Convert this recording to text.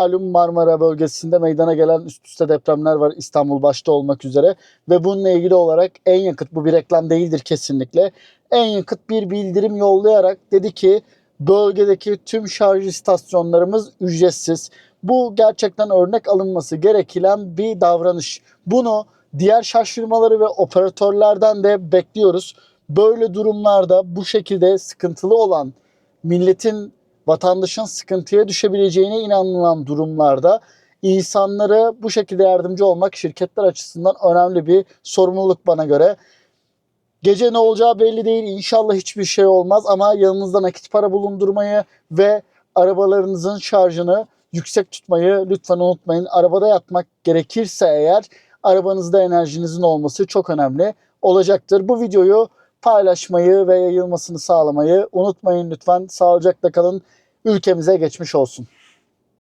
Malum Marmara bölgesinde meydana gelen üst üste depremler var İstanbul başta olmak üzere ve bununla ilgili olarak en yakıt bu bir reklam değildir kesinlikle. En yakıt bir bildirim yollayarak dedi ki bölgedeki tüm şarj istasyonlarımız ücretsiz. Bu gerçekten örnek alınması gereken bir davranış. Bunu diğer şarj firmaları ve operatörlerden de bekliyoruz. Böyle durumlarda bu şekilde sıkıntılı olan milletin vatandaşın sıkıntıya düşebileceğine inanılan durumlarda insanlara bu şekilde yardımcı olmak şirketler açısından önemli bir sorumluluk bana göre. Gece ne olacağı belli değil. İnşallah hiçbir şey olmaz ama yanınızda nakit para bulundurmayı ve arabalarınızın şarjını yüksek tutmayı lütfen unutmayın. Arabada yatmak gerekirse eğer arabanızda enerjinizin olması çok önemli olacaktır. Bu videoyu paylaşmayı ve yayılmasını sağlamayı unutmayın lütfen. Sağlıcakla kalın. Ülkemize geçmiş olsun.